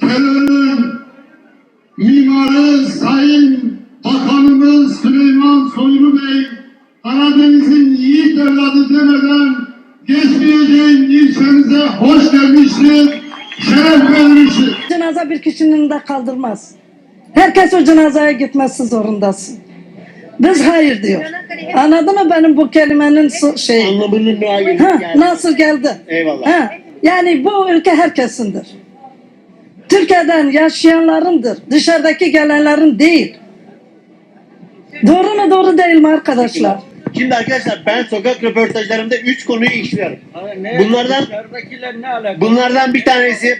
terörün mimarı Sayın Bakanımız Süleyman Soylu Bey, Karadeniz'in yiğit evladı demeden geçmeyeceğin ilçemize hoş gelmiştir, şeref vermiştir. Cenaze bir kişinin de kaldırmaz. Herkes o cenazeye gitmesi zorundasın. Biz hayır diyor. Anladın mı benim bu kelimenin şeyi? Anlamının ne hale Ha, geldi? nasıl geldi? Eyvallah. Ha, yani bu ülke herkesindir. Türkiye'den yaşayanlarındır. Dışarıdaki gelenlerin değil. Doğru mu doğru değil mi arkadaşlar? Şimdi arkadaşlar ben sokak röportajlarımda 3 konuyu işliyorum. Bunlardan-? Bunlardan bir tanesi.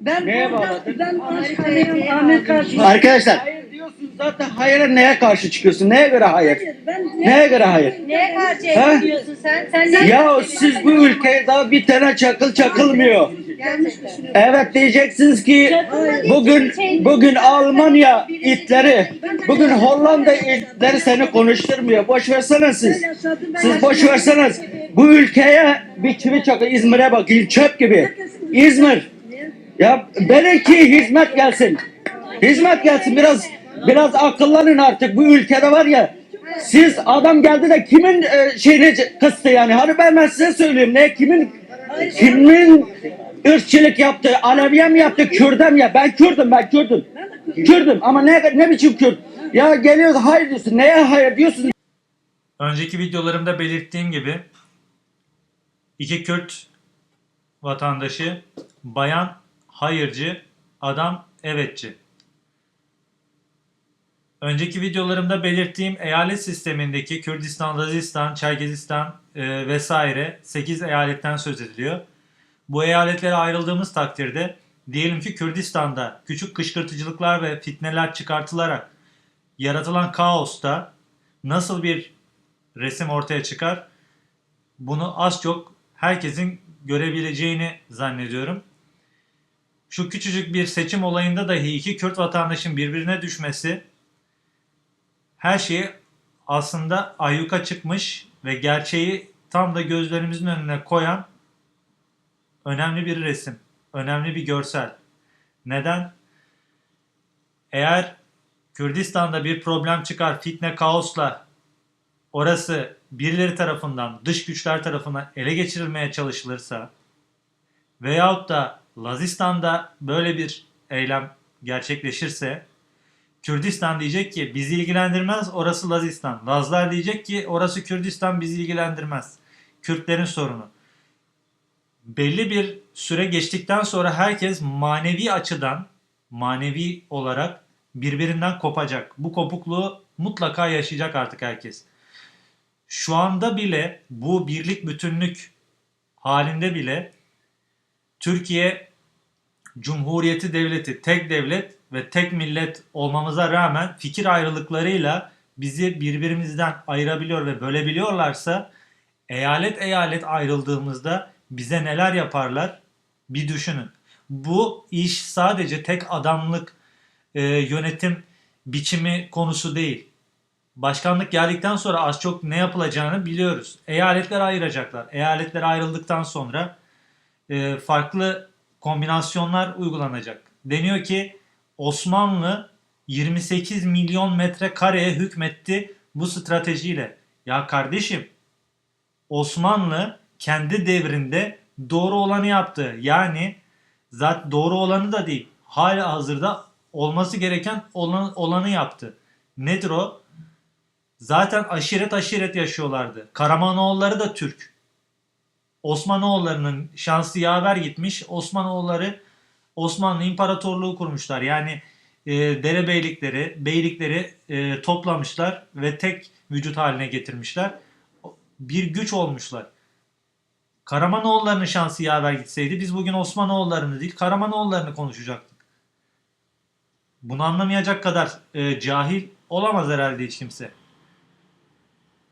Ben Neye burada- bağladın? ben Amerika'cıyım. arkadaşlar Hayır diyorsun zaten hayıra neye karşı çıkıyorsun? Neye göre hayır? Ben Neye göre hayır? Neye karşı Ha? ediyorsun sen? Sen ne Ya siz bu ülkeye daha bir tane çakıl çakılmıyor. Evet diyeceksiniz ki bugün bugün Almanya itleri, bugün Hollanda itleri seni konuşturmuyor. Boş versene siz. Siz boş verseniz. Bu ülkeye bir çivi çakı İzmir'e bak çöp gibi. İzmir. Ya belki hizmet gelsin. Hizmet gelsin biraz biraz akıllanın artık bu ülkede var ya siz adam geldi de kimin e, şeyini kıstı yani hani ben, ben size söyleyeyim ne kimin kimin ırkçılık yaptı Aleviye mi yaptı Kürt'e mi ya? Ben Kürt'üm ben Kürt'üm. Kürt'üm ama ne ne biçim Kürt? Ya geliyor hayır diyorsun. Neye hayır diyorsun? Önceki videolarımda belirttiğim gibi iki Kürt vatandaşı bayan hayırcı, adam evetçi. Önceki videolarımda belirttiğim eyalet sistemindeki Kürdistan, Lazistan, Çerkezistan e, vesaire 8 eyaletten söz ediliyor. Bu eyaletlere ayrıldığımız takdirde diyelim ki Kürdistan'da küçük kışkırtıcılıklar ve fitneler çıkartılarak yaratılan kaosta nasıl bir resim ortaya çıkar? Bunu az çok herkesin görebileceğini zannediyorum. Şu küçücük bir seçim olayında dahi iki Kürt vatandaşın birbirine düşmesi her şeyi aslında ayyuka çıkmış ve gerçeği tam da gözlerimizin önüne koyan önemli bir resim, önemli bir görsel. Neden? Eğer Kürdistan'da bir problem çıkar, fitne, kaosla orası birileri tarafından, dış güçler tarafından ele geçirilmeye çalışılırsa veyahut da Lazistan'da böyle bir eylem gerçekleşirse Kürdistan diyecek ki bizi ilgilendirmez orası Lazistan. Lazlar diyecek ki orası Kürdistan bizi ilgilendirmez. Kürtlerin sorunu. Belli bir süre geçtikten sonra herkes manevi açıdan, manevi olarak birbirinden kopacak. Bu kopukluğu mutlaka yaşayacak artık herkes. Şu anda bile bu birlik bütünlük halinde bile Türkiye Cumhuriyeti devleti, tek devlet ve tek millet olmamıza rağmen fikir ayrılıklarıyla bizi birbirimizden ayırabiliyor ve bölebiliyorlarsa eyalet eyalet ayrıldığımızda bize neler yaparlar bir düşünün. Bu iş sadece tek adamlık e, yönetim biçimi konusu değil. Başkanlık geldikten sonra az çok ne yapılacağını biliyoruz. Eyaletler ayıracaklar. Eyaletler ayrıldıktan sonra e, farklı kombinasyonlar uygulanacak. Deniyor ki Osmanlı 28 milyon metrekareye hükmetti bu stratejiyle. Ya kardeşim Osmanlı kendi devrinde doğru olanı yaptı. Yani zaten doğru olanı da değil. Hala hazırda olması gereken olan, olanı yaptı. Nedir o? Zaten aşiret aşiret yaşıyorlardı. Karamanoğulları da Türk. Osmanoğullarının şansı yaver gitmiş. Osmanoğulları Osmanlı İmparatorluğu kurmuşlar. Yani e, derebeylikleri, beylikleri e, toplamışlar ve tek vücut haline getirmişler. Bir güç olmuşlar. Karamanoğullarının şansı yaver gitseydi biz bugün Osmanoğullarını değil Karamanoğullarını konuşacaktık. Bunu anlamayacak kadar e, cahil olamaz herhalde hiç kimse.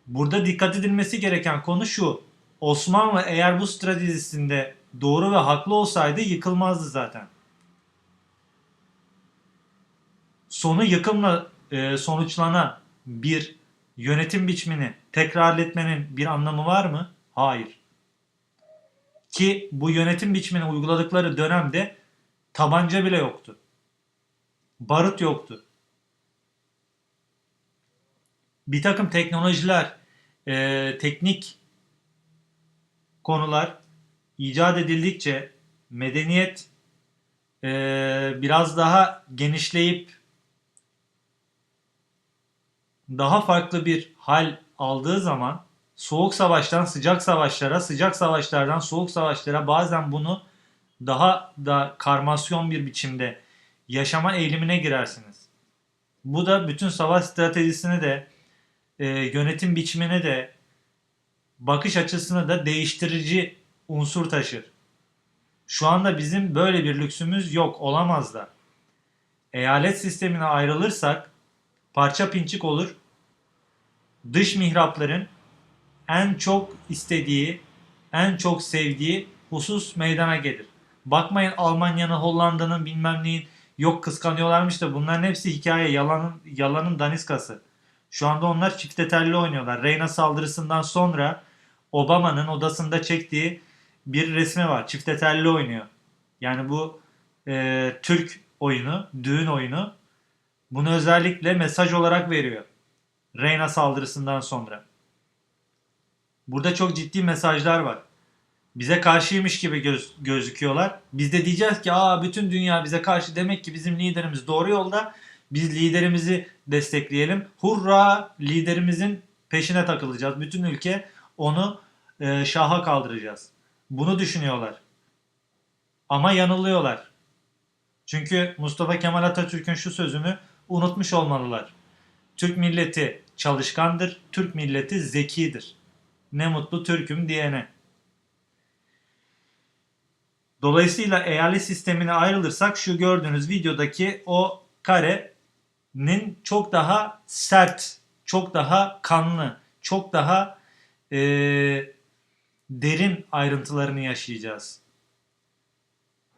Burada dikkat edilmesi gereken konu şu. Osmanlı eğer bu stratejisinde doğru ve haklı olsaydı yıkılmazdı zaten. Sonu yıkımla e, sonuçlanan bir yönetim biçimini tekrarletmenin bir anlamı var mı? Hayır. Ki bu yönetim biçimini uyguladıkları dönemde Tabanca bile yoktu. Barut yoktu. Bir takım teknolojiler, e, teknik konular icat edildikçe medeniyet e, biraz daha genişleyip daha farklı bir hal aldığı zaman soğuk savaştan sıcak savaşlara, sıcak savaşlardan soğuk savaşlara bazen bunu daha da karmasyon bir biçimde yaşama eğilimine girersiniz. Bu da bütün savaş stratejisini de e, yönetim biçimini de bakış açısını da değiştirici unsur taşır. Şu anda bizim böyle bir lüksümüz yok, olamaz da. Eyalet sistemine ayrılırsak parça pinçik olur. Dış mihrapların en çok istediği, en çok sevdiği husus meydana gelir. Bakmayın Almanya'nın, Hollanda'nın bilmem neyin yok kıskanıyorlarmış da bunların hepsi hikaye, yalanın, yalanın daniskası. Şu anda onlar çifte telli oynuyorlar. Reyna saldırısından sonra Obama'nın odasında çektiği bir resmi var. Çifte telli oynuyor. Yani bu e, Türk oyunu, düğün oyunu. Bunu özellikle mesaj olarak veriyor. Reyna saldırısından sonra. Burada çok ciddi mesajlar var. Bize karşıymış gibi göz, gözüküyorlar. Biz de diyeceğiz ki aa bütün dünya bize karşı demek ki bizim liderimiz doğru yolda. Biz liderimizi destekleyelim. Hurra liderimizin peşine takılacağız. Bütün ülke onu e, şaha kaldıracağız. Bunu düşünüyorlar. Ama yanılıyorlar. Çünkü Mustafa Kemal Atatürk'ün şu sözünü unutmuş olmalılar. Türk milleti çalışkandır, Türk milleti zekidir. Ne mutlu Türk'üm diyene. Dolayısıyla eyalet sistemine ayrılırsak şu gördüğünüz videodaki o karenin çok daha sert, çok daha kanlı, çok daha eee, derin ayrıntılarını yaşayacağız.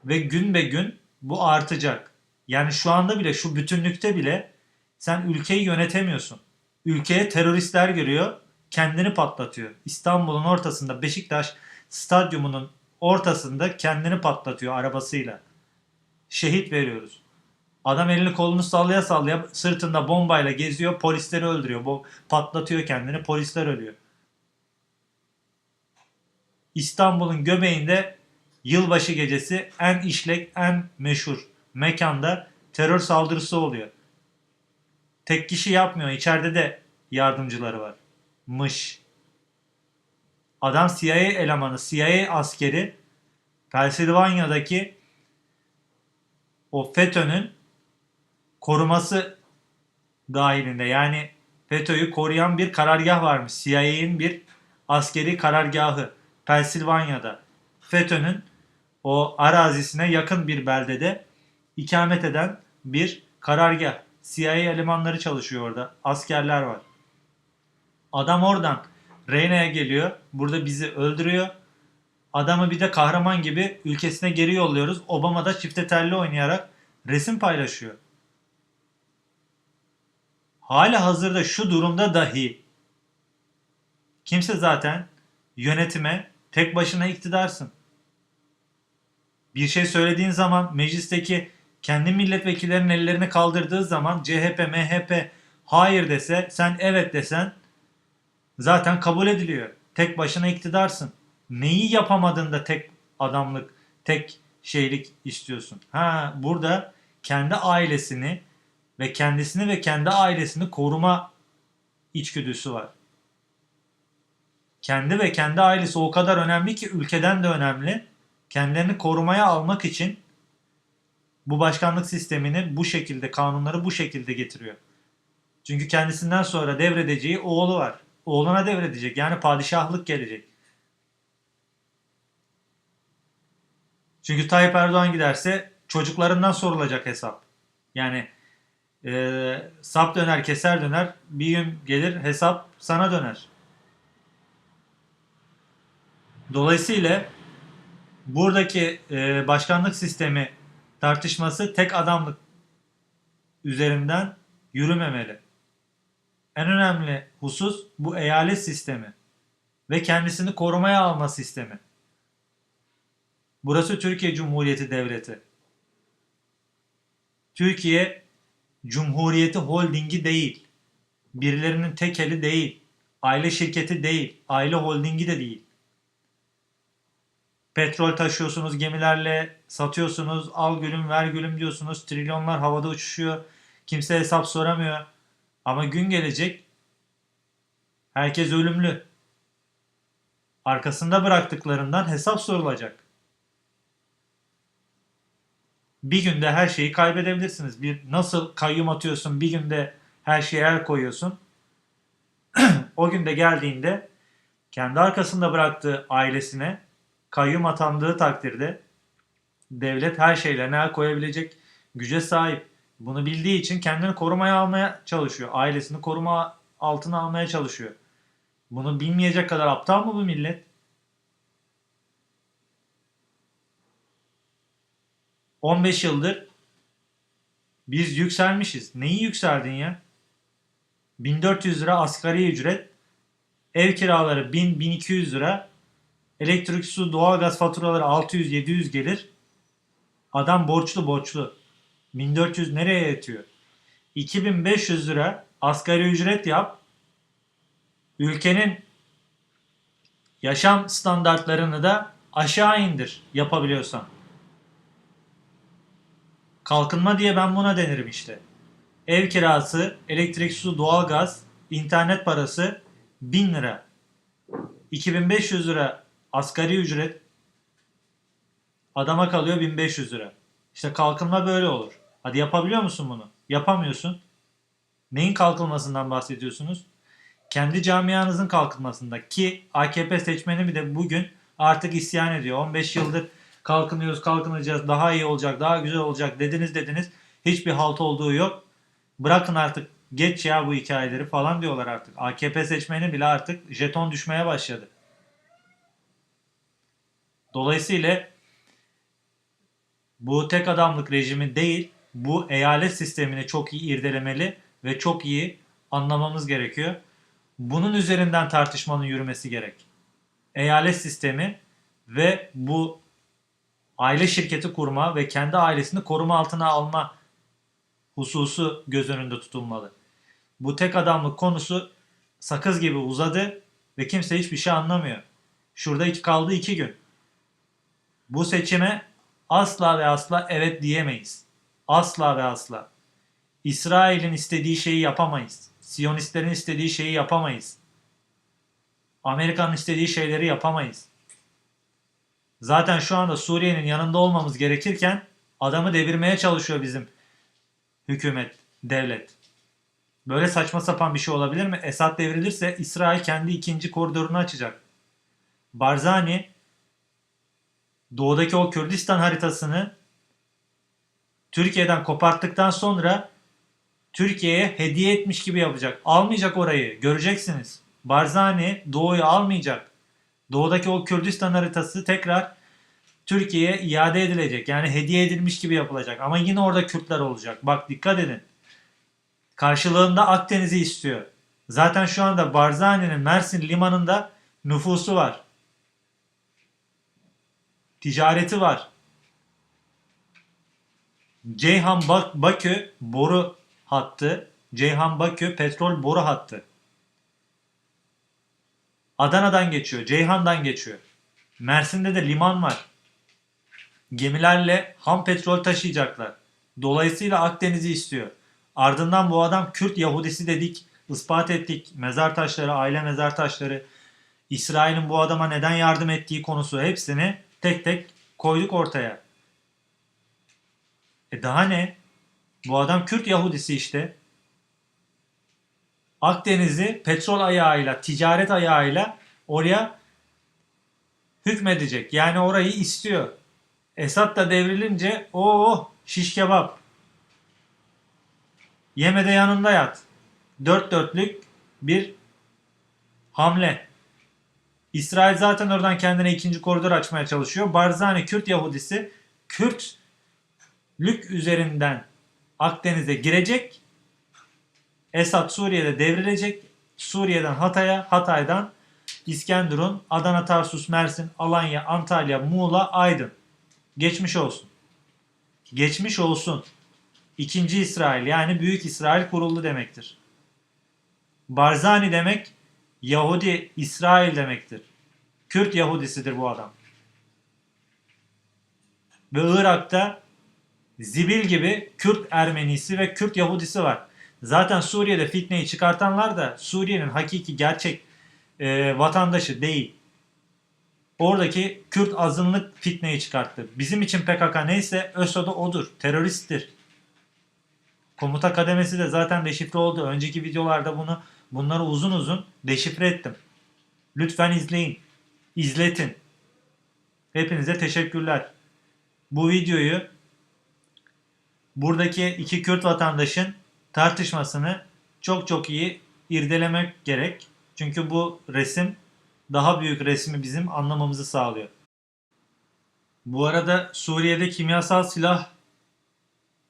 Ve gün be gün bu artacak. Yani şu anda bile şu bütünlükte bile sen ülkeyi yönetemiyorsun. Ülkeye teröristler giriyor, kendini patlatıyor. İstanbul'un ortasında Beşiktaş stadyumunun ortasında kendini patlatıyor arabasıyla. Şehit veriyoruz. Adam elini kolunu sallaya sallaya sırtında bombayla geziyor, polisleri öldürüyor. Bu patlatıyor kendini, polisler ölüyor. İstanbul'un göbeğinde yılbaşı gecesi en işlek, en meşhur mekanda terör saldırısı oluyor. Tek kişi yapmıyor. İçeride de yardımcıları var. Mış. Adam CIA elemanı, CIA askeri Pensilvanya'daki o FETÖ'nün koruması dahilinde yani FETÖ'yü koruyan bir karargah varmış. CIA'nin bir askeri karargahı Pensilvanya'da. FETÖ'nün o arazisine yakın bir beldede ikamet eden bir karargah. CIA elemanları çalışıyor orada. Askerler var. Adam oradan Reyna'ya geliyor. Burada bizi öldürüyor. Adamı bir de kahraman gibi ülkesine geri yolluyoruz. Obama da çifte telli oynayarak resim paylaşıyor. Hala hazırda şu durumda dahi kimse zaten yönetime tek başına iktidarsın. Bir şey söylediğin zaman meclisteki kendi milletvekillerinin ellerini kaldırdığı zaman CHP, MHP hayır dese sen evet desen zaten kabul ediliyor. Tek başına iktidarsın. Neyi yapamadın da tek adamlık, tek şeylik istiyorsun? Ha burada kendi ailesini ve kendisini ve kendi ailesini koruma içgüdüsü var. Kendi ve kendi ailesi o kadar önemli ki ülkeden de önemli. Kendilerini korumaya almak için bu başkanlık sistemini bu şekilde, kanunları bu şekilde getiriyor. Çünkü kendisinden sonra devredeceği oğlu var. Oğluna devredecek. Yani padişahlık gelecek. Çünkü Tayyip Erdoğan giderse çocuklarından sorulacak hesap. Yani e, sap döner keser döner bir gün gelir hesap sana döner. Dolayısıyla buradaki e, başkanlık sistemi tartışması tek adamlık üzerinden yürümemeli. En önemli husus bu eyalet sistemi ve kendisini korumaya alma sistemi. Burası Türkiye Cumhuriyeti Devleti. Türkiye Cumhuriyeti Holdingi değil. Birilerinin tekeli değil. Aile şirketi değil. Aile holdingi de değil. Petrol taşıyorsunuz gemilerle, satıyorsunuz, al gülüm ver gülüm diyorsunuz. Trilyonlar havada uçuşuyor. Kimse hesap soramıyor. Ama gün gelecek herkes ölümlü. Arkasında bıraktıklarından hesap sorulacak. Bir günde her şeyi kaybedebilirsiniz. Bir nasıl kayyum atıyorsun, bir günde her şeye el koyuyorsun. o günde geldiğinde kendi arkasında bıraktığı ailesine kayyum atandığı takdirde devlet her şeylerine el koyabilecek güce sahip. Bunu bildiği için kendini korumaya almaya çalışıyor. Ailesini koruma altına almaya çalışıyor. Bunu bilmeyecek kadar aptal mı bu millet? ...15 yıldır... ...biz yükselmişiz. Neyi yükseldin ya? 1400 lira asgari ücret... ...ev kiraları 1000-1200 lira... ...elektrik, su, doğalgaz faturaları 600-700 gelir... ...adam borçlu borçlu... 1400 nereye yetiyor? 2500 lira asgari ücret yap. Ülkenin yaşam standartlarını da aşağı indir yapabiliyorsan. Kalkınma diye ben buna denirim işte. Ev kirası, elektrik, su, doğalgaz, internet parası 1000 lira. 2500 lira asgari ücret adama kalıyor 1500 lira. İşte kalkınma böyle olur. Hadi yapabiliyor musun bunu? Yapamıyorsun. Neyin kalkınmasından bahsediyorsunuz? Kendi camianızın kalkınmasında ki AKP seçmeni bir de bugün artık isyan ediyor. 15 yıldır kalkınıyoruz, kalkınacağız, daha iyi olacak, daha güzel olacak dediniz dediniz. Hiçbir halt olduğu yok. Bırakın artık geç ya bu hikayeleri falan diyorlar artık. AKP seçmeni bile artık jeton düşmeye başladı. Dolayısıyla bu tek adamlık rejimi değil, bu eyalet sistemini çok iyi irdelemeli ve çok iyi anlamamız gerekiyor. Bunun üzerinden tartışmanın yürümesi gerek. Eyalet sistemi ve bu aile şirketi kurma ve kendi ailesini koruma altına alma hususu göz önünde tutulmalı. Bu tek adamlık konusu sakız gibi uzadı ve kimse hiçbir şey anlamıyor. Şurada iki kaldı iki gün. Bu seçime asla ve asla evet diyemeyiz. Asla ve asla. İsrail'in istediği şeyi yapamayız. Siyonistlerin istediği şeyi yapamayız. Amerika'nın istediği şeyleri yapamayız. Zaten şu anda Suriye'nin yanında olmamız gerekirken adamı devirmeye çalışıyor bizim hükümet, devlet. Böyle saçma sapan bir şey olabilir mi? Esad devrilirse İsrail kendi ikinci koridorunu açacak. Barzani doğudaki o Kürdistan haritasını Türkiye'den koparttıktan sonra Türkiye'ye hediye etmiş gibi yapacak. Almayacak orayı. Göreceksiniz. Barzani doğuyu almayacak. Doğudaki o Kürdistan haritası tekrar Türkiye'ye iade edilecek. Yani hediye edilmiş gibi yapılacak. Ama yine orada Kürtler olacak. Bak dikkat edin. Karşılığında Akdeniz'i istiyor. Zaten şu anda Barzani'nin Mersin limanında nüfusu var. Ticareti var. Ceyhan Bak Bakü boru hattı. Ceyhan Bakü petrol boru hattı. Adana'dan geçiyor, Ceyhan'dan geçiyor. Mersin'de de liman var. Gemilerle ham petrol taşıyacaklar. Dolayısıyla Akdeniz'i istiyor. Ardından bu adam Kürt Yahudisi dedik, ispat ettik. Mezar taşları, aile mezar taşları, İsrail'in bu adama neden yardım ettiği konusu hepsini tek tek koyduk ortaya. E daha ne? Bu adam Kürt Yahudisi işte. Akdeniz'i petrol ayağıyla, ticaret ayağıyla oraya hükmedecek. Yani orayı istiyor. Esad da devrilince o şiş kebap. Yemede yanında yat. Dört dörtlük bir hamle. İsrail zaten oradan kendine ikinci koridor açmaya çalışıyor. Barzani Kürt Yahudisi Kürtlük üzerinden Akdeniz'e girecek. Esad Suriye'de devrilecek. Suriye'den Hatay'a, Hatay'dan İskenderun, Adana, Tarsus, Mersin, Alanya, Antalya, Muğla, Aydın. Geçmiş olsun. Geçmiş olsun. İkinci İsrail yani Büyük İsrail kuruldu demektir. Barzani demek Yahudi İsrail demektir. Kürt Yahudisidir bu adam. Ve Irak'ta Zibil gibi Kürt Ermenisi ve Kürt Yahudisi var. Zaten Suriye'de fitneyi çıkartanlar da Suriye'nin hakiki gerçek e, vatandaşı değil. Oradaki Kürt azınlık fitneyi çıkarttı. Bizim için PKK neyse ÖSO'da odur. Teröristtir. Komuta kademesi de zaten deşifre oldu. Önceki videolarda bunu bunları uzun uzun deşifre ettim. Lütfen izleyin. İzletin. Hepinize teşekkürler. Bu videoyu buradaki iki Kürt vatandaşın tartışmasını çok çok iyi irdelemek gerek. Çünkü bu resim daha büyük resmi bizim anlamamızı sağlıyor. Bu arada Suriye'de kimyasal silah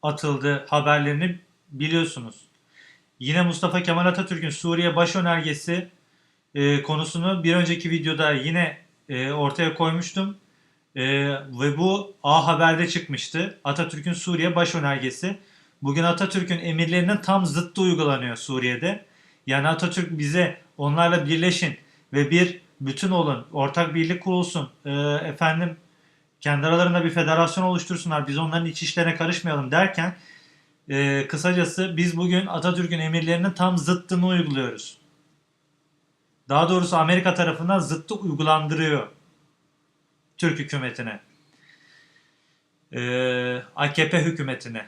atıldı haberlerini biliyorsunuz. Yine Mustafa Kemal Atatürk'ün Suriye baş önergesi e, konusunu bir önceki videoda yine e, ortaya koymuştum. E, ve bu A Haber'de çıkmıştı. Atatürk'ün Suriye baş önergesi. Bugün Atatürk'ün emirlerinin tam zıttı uygulanıyor Suriye'de. Yani Atatürk bize onlarla birleşin ve bir bütün olun, ortak birlik kurulsun, e, efendim kendi aralarında bir federasyon oluştursunlar, biz onların iç işlerine karışmayalım derken e, kısacası biz bugün Atatürk'ün emirlerinin tam zıttını uyguluyoruz. Daha doğrusu Amerika tarafından zıttı uygulandırıyor Türk hükümetine. E, AKP hükümetine.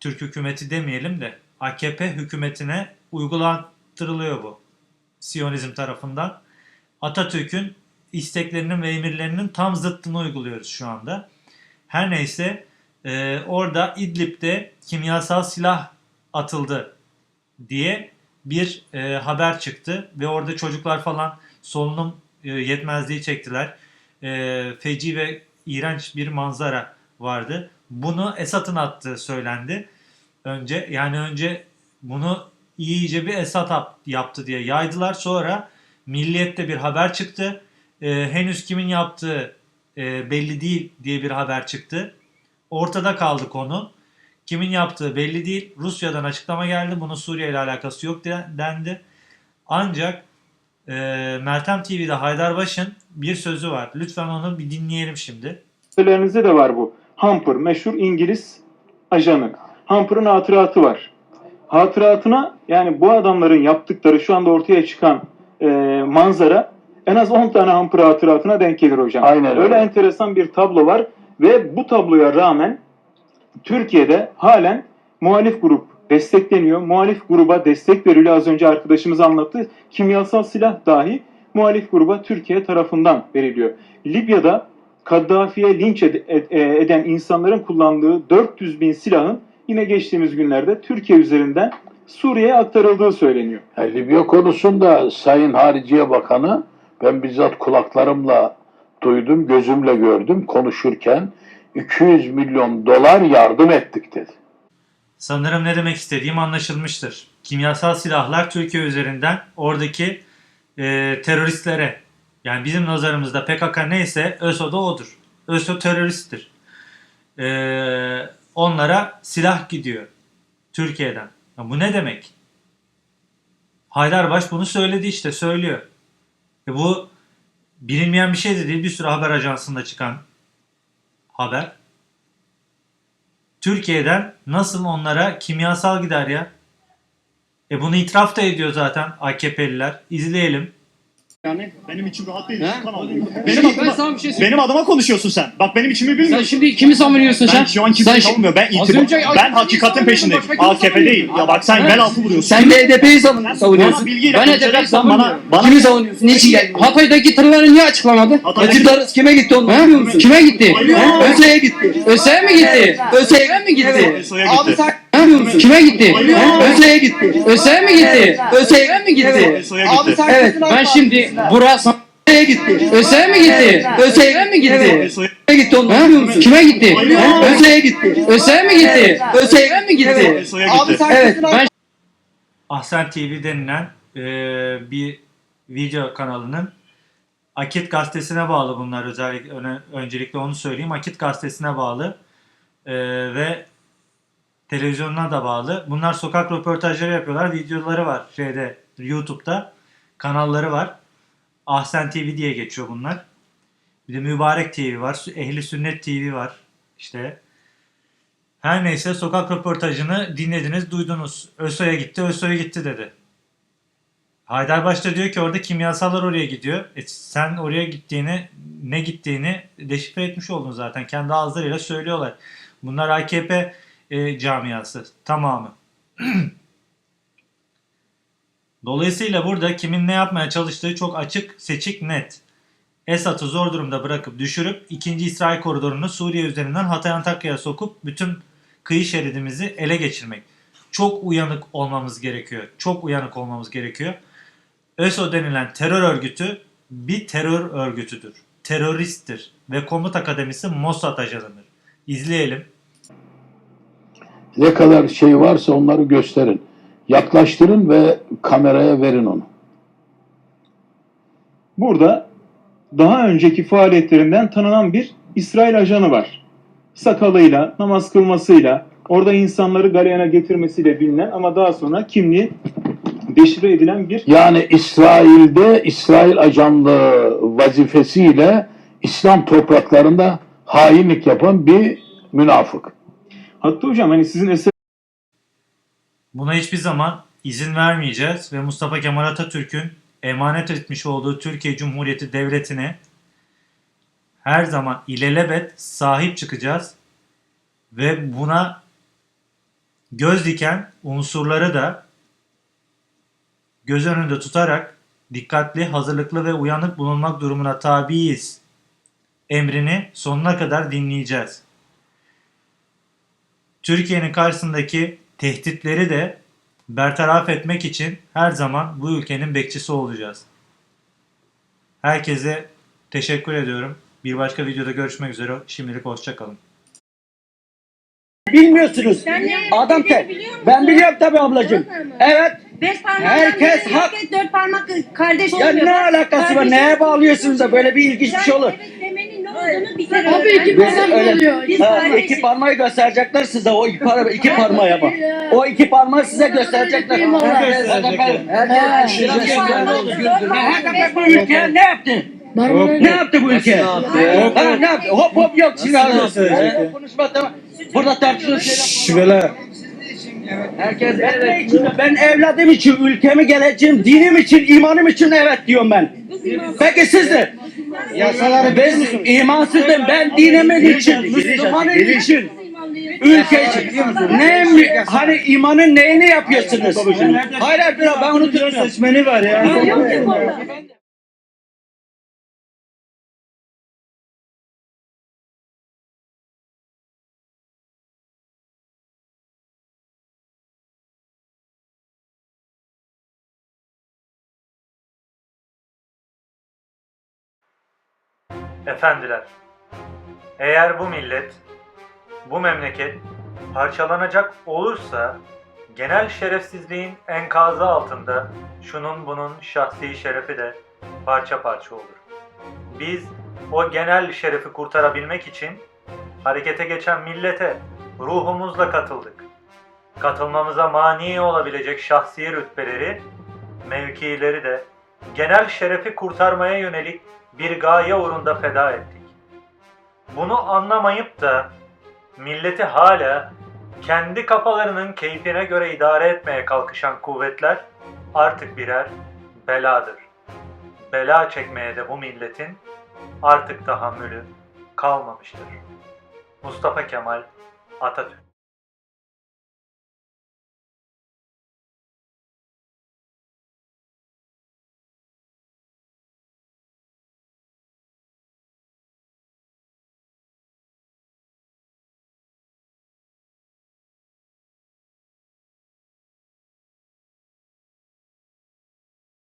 Türk hükümeti demeyelim de AKP hükümetine uygulandırılıyor bu. Siyonizm tarafından. Atatürk'ün isteklerinin ve emirlerinin tam zıttını uyguluyoruz şu anda. Her neyse e, orada İdlib'de kimyasal silah atıldı diye bir e, haber çıktı ve orada çocuklar falan solunum e, yetmezliği çektiler. E, feci ve iğrenç bir manzara vardı. Bunu Esad'ın attığı söylendi. Önce yani önce bunu iyice bir yap- yaptı diye yaydılar. Sonra Milliyet'te bir haber çıktı. E, henüz kimin yaptığı e, belli değil diye bir haber çıktı. Ortada kaldı konu. Kimin yaptığı belli değil. Rusya'dan açıklama geldi. Bunun Suriye ile alakası yok de- dendi. Ancak e, Meltem TV'de Haydarbaş'ın bir sözü var. Lütfen onu bir dinleyelim şimdi. Listelerimizde de var bu. Humper, meşhur İngiliz ajanı. Humper'ın hatıratı var. Hatıratına yani bu adamların yaptıkları şu anda ortaya çıkan e, manzara en az 10 tane Humper hatıratına denk gelir hocam. Aynen öyle. öyle. enteresan bir tablo var ve bu tabloya rağmen Türkiye'de halen muhalif grup destekleniyor. Muhalif gruba destek veriliyor. Az önce arkadaşımız anlattı. Kimyasal silah dahi muhalif gruba Türkiye tarafından veriliyor. Libya'da Kaddafi'ye linç ed- e, eden insanların kullandığı 400 bin silahın yine geçtiğimiz günlerde Türkiye üzerinden Suriye'ye aktarıldığı söyleniyor. Yani Libya konusunda Sayın Hariciye Bakanı ben bizzat kulaklarımla duydum, gözümle gördüm konuşurken 200 milyon dolar yardım ettik dedi. Sanırım ne demek istediğim anlaşılmıştır. Kimyasal silahlar Türkiye üzerinden oradaki e, teröristlere yani bizim nazarımızda PKK neyse ÖSO da odur. ÖSO teröristtir. E, onlara silah gidiyor Türkiye'den. Ya bu ne demek? Haydarbaş bunu söyledi işte söylüyor. E bu bilinmeyen bir şey de değil. Bir sürü haber ajansında çıkan haber. Türkiye'den nasıl onlara kimyasal gider ya? E bunu itiraf da ediyor zaten AKP'liler. İzleyelim. Benim içim rahat değil. He? Abi. Ben, Benim ben adıma, sana bir şey söyleyeyim. benim adıma konuşuyorsun sen. Bak benim içimi Sen bilmiyorsun. şimdi kimi savunuyorsun sen? Ben şu an kimseyi Sen- savunmuyorum. Ben Az itibar, önce ben hakikatin savunuyordun, peşindeyim. başka kimi AKP değil. Ya bak sen Evet. bel altı vuruyorsun. Sen de HDP'yi savun- Sen savunuyorsun. bilgiyle Ben HDP'yi konuşacaksan bana- savunuyorum. bana- Kimi savunuyorsun? Niçin geldin? Hatay'daki tırları niye açıklamadı? Hatay'daki- Hatay'daki kime gitti onu biliyor musun? Kime gitti? Hayır. ÖSE'ye gitti. ÖSE'ye mi gitti? ÖSE'ye mi gitti? ÖSO'ya gitti. Ne biliyor musun? Kime gitti? Hayır. ÖSE'ye gitti. ÖSE'ye mi gitti? ÖSE'ye mi gitti? Evet ben şimdi burası ÖSE'ye gitti. ÖSE'ye mi gitti? ÖSE'ye mi gitti? Kime gitti onu biliyor musun? Kime gitti? Hayır. ÖSE'ye gitti. ÖSE'ye mi gitti? ÖSE'ye mi gitti? ÖSO'ya gitti. Evet ben Ahsen TV denilen e, bir video kanalının Akit gazetesine bağlı bunlar özellikle öne- öncelikle onu söyleyeyim. Akit gazetesine bağlı E, ve televizyonuna da bağlı. Bunlar sokak röportajları yapıyorlar. Videoları var şeyde YouTube'da. Kanalları var. Ahsen TV diye geçiyor bunlar. Bir de Mübarek TV var. Ehli Sünnet TV var. İşte her neyse sokak röportajını dinlediniz, duydunuz. ÖSO'ya gitti, ÖSO'ya gitti dedi. Haydarbaş da diyor ki orada kimyasallar oraya gidiyor. E sen oraya gittiğini, ne gittiğini deşifre etmiş oldun zaten. Kendi ağızlarıyla söylüyorlar. Bunlar AKP e, camiası tamamı. Dolayısıyla burada kimin ne yapmaya çalıştığı çok açık, seçik, net. Esad'ı zor durumda bırakıp düşürüp ikinci İsrail koridorunu Suriye üzerinden Hatay Antakya'ya sokup bütün kıyı şeridimizi ele geçirmek. Çok uyanık olmamız gerekiyor. Çok uyanık olmamız gerekiyor. ÖSO denilen terör örgütü bir terör örgütüdür. Teröristtir ve komut akademisi Mossad ajanıdır. İzleyelim. Ne kadar şey varsa onları gösterin. Yaklaştırın ve kameraya verin onu. Burada daha önceki faaliyetlerinden tanınan bir İsrail ajanı var. Sakalıyla, namaz kılmasıyla, orada insanları galeyana getirmesiyle bilinen ama daha sonra kimliği deşifre edilen bir Yani İsrail'de İsrail ajanlığı vazifesiyle İslam topraklarında hainlik yapan bir münafık. Hatta hocam hani sizin eser Buna hiçbir zaman izin vermeyeceğiz ve Mustafa Kemal Atatürk'ün emanet etmiş olduğu Türkiye Cumhuriyeti Devleti'ne her zaman ilelebet sahip çıkacağız ve buna göz diken unsurları da göz önünde tutarak dikkatli, hazırlıklı ve uyanık bulunmak durumuna tabiiz. Emrini sonuna kadar dinleyeceğiz. Türkiye'nin karşısındaki tehditleri de bertaraf etmek için her zaman bu ülkenin bekçisi olacağız. Herkese teşekkür ediyorum. Bir başka videoda görüşmek üzere. Şimdilik hoşçakalın. Bilmiyorsunuz. Sen ne Adam biliyor musun? Ben biliyorum tabii ablacığım. Biliyor musun? Evet. Beş Herkes hak- herkes dört parmak kardeş Ya olmuyor. ne alakası var? kardeşim- Neye bağlıyorsunuz da böyle bir ilginç bir şey olur? Evet ne olduğunu bir kere Abi iki. Biz parmak öyle- oluyor. Biz Ha, kardeşiz. iki parmağı gösterecekler size o iki, par iki parmağa bak. O iki parmağı size gösterecekler. Herkes- herkes- herkes- beş HDP bu ülkeye ne yaptı? Ne yaptı bu ülke? Ha, ne yaptı? Hop hop yok silahlı. Konuşma tamam. Burada tartışılır şeyler. Herkes ben, için? ben evladım için, ülkemi, geleceğim, dinim için, imanım için evet diyorum ben. Peki siz de? Yasaları ben imansızım. Ben dinimin için, Müslümanın için, ülke için. Ne? Hani imanın neyini yapıyorsunuz? Hayır hayır ben onu tutmuyorum. Seçmeni var ya. Efendiler, eğer bu millet, bu memleket parçalanacak olursa genel şerefsizliğin enkazı altında şunun bunun şahsi şerefi de parça parça olur. Biz o genel şerefi kurtarabilmek için harekete geçen millete ruhumuzla katıldık. Katılmamıza mani olabilecek şahsi rütbeleri, mevkileri de genel şerefi kurtarmaya yönelik bir gaye uğrunda feda ettik. Bunu anlamayıp da milleti hala kendi kafalarının keyfine göre idare etmeye kalkışan kuvvetler artık birer beladır. Bela çekmeye de bu milletin artık tahammülü kalmamıştır. Mustafa Kemal Atatürk